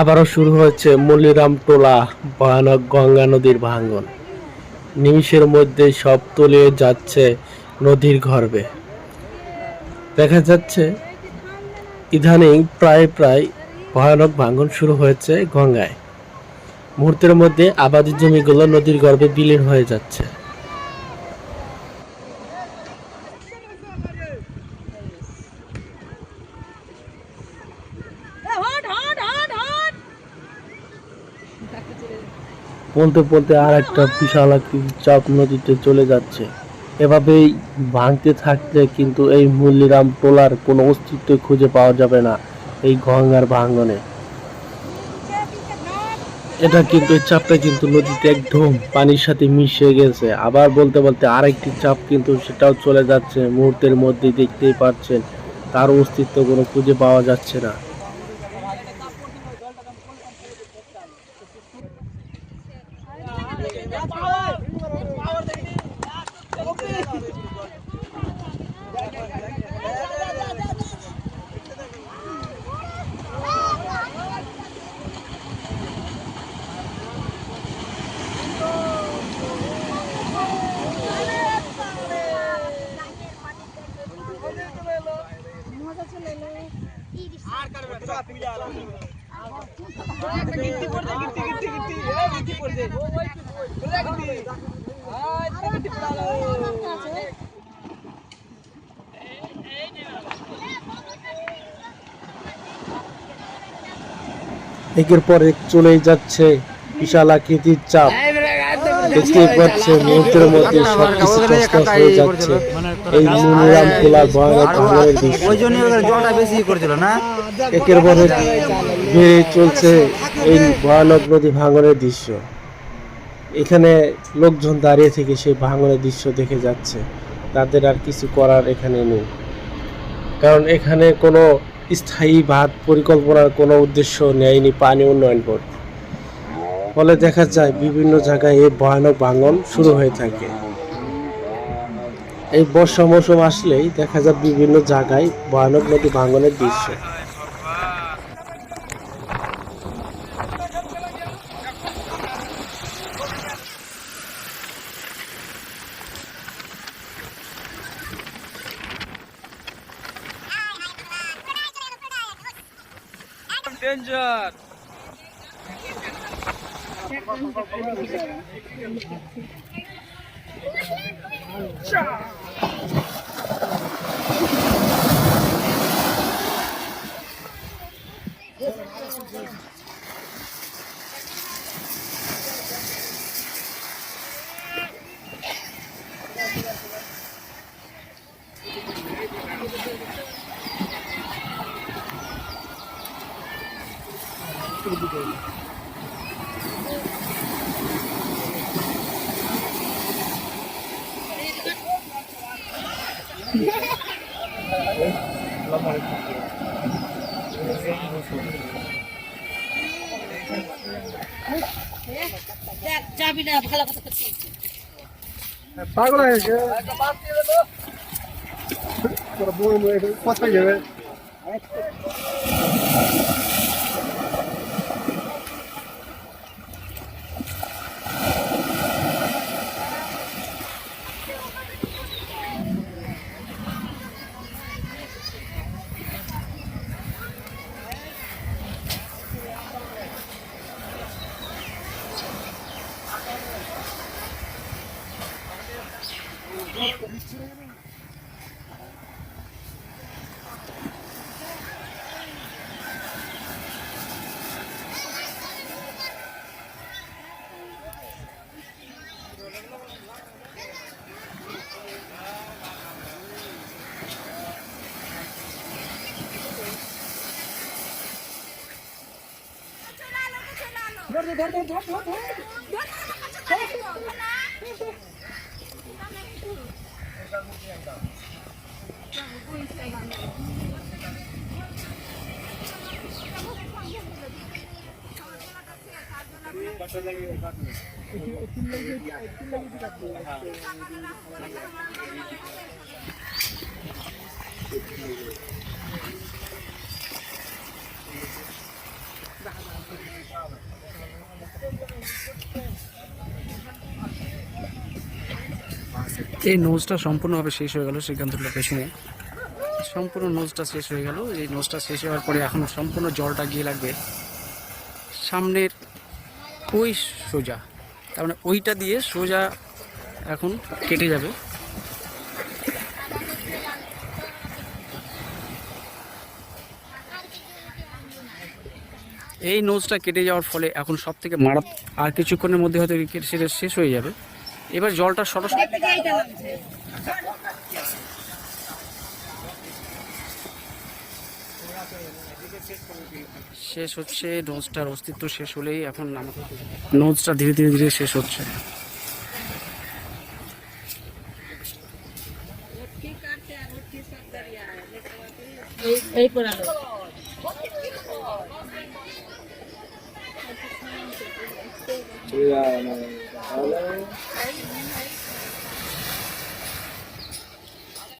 আবারও শুরু হচ্ছে মল্লিরাম টোলা ভয়ানক গঙ্গা নদীর ভাঙন নিমিষের মধ্যে সব তলিয়ে যাচ্ছে নদীর গর্ভে দেখা যাচ্ছে, ইদানিং প্রায় প্রায় ভয়ানক ভাঙন শুরু হয়েছে গঙ্গায়। মুহূর্তের মধ্যে আবাদি জমিগুলো নদীর গর্ভে বিলীন হয়ে যাচ্ছে। বলতে বলতে আর একটা বিশাল চাপ নদীতে চলে যাচ্ছে। এভাবেই ভাঙতে থাকলে কিন্তু এই মুল্লিরাম টোলার কোনো অস্তিত্ব খুঁজে পাওয়া যাবে না এই গঙ্গার ভাঙনে। এটা কিন্তু এই চাপটা কিন্তু নদীতে একদম পানির সাথে মিশে গেছে। আবার বলতে বলতে আরেকটি চাপ কিন্তু সেটাও চলে যাচ্ছে। মুহূর্তের মধ্যেই দেখতেই পাচ্ছেন, তার অস্তিত্ব কোনো খুঁজে পাওয়া যাচ্ছে না। গিট্টি পড়ছে গিট্টি গিট্টি গিট্টি এ গিট্টি পড়ছে। একের পর এক চলেই যাচ্ছে বিশাল আকৃতির চাপ। দেখতেই পাচ্ছে মুহূর্তের মধ্যে সবকিছু তছনছ হয়ে যাচ্ছে। এই মুনিরাম খোলার ভয়ানক ভাঙনের দৃশ্য। একের পর এক চলছে এই ভয়ানক নদী ভাঙনের দৃশ্য। এখানে লোকজন দাঁড়িয়ে থেকে সেই ভাঙনের দৃশ্য দেখে যাচ্ছে। তাদের আর কিছু করার এখানে নেই। কারণ এখানে কোনো স্থায়ী বাদ পরিকল্পনার কোনো উদ্দেশ্য নেয়নি পানি উন্নয়ন বোর্ড। ফলে দেখা যায় বিভিন্ন জায়গায় এই ভয়ানক ভাঙন শুরু হয়ে থাকে। এই বর্ষা মৌসুম আসলেই দেখা যায় বিভিন্ন জায়গায় ভয়ানক নদী ভাঙনের দৃশ্য। ডেঞ্জার দেখ যাবি না ভালো কথা করছিস পাগল হয়ে গেছে তোরা বই বই কোথায় যাবে ধর ধর ধর ধর ধর Thank you. এই নোজটা সম্পূর্ণভাবে শেষ হয়ে গেল শ্রীকান্তর পেছনে। সম্পূর্ণ নোজটা শেষ হয়ে গেল। এই নোজটা শেষ হওয়ার পরে এখন সম্পূর্ণ জলটা গিয়ে লাগবে সামনের ওই সোজা। তার মানে ওইটা দিয়ে সোজা এখন কেটে যাবে। এই নোজটা কেটে যাওয়ার ফলে এখন সব থেকে মারাত আর কিছুক্ষণের মধ্যে হয়তো সেটা শেষ হয়ে যাবে। এবার জলটা সরাসরি শেষ হচ্ছে নোজটার অস্তিত্ব শেষ হলেই এখন আমাকে নোজটা ধীরে ধীরে ধীরে শেষ হচ্ছে। এই পড়ালো। llegaron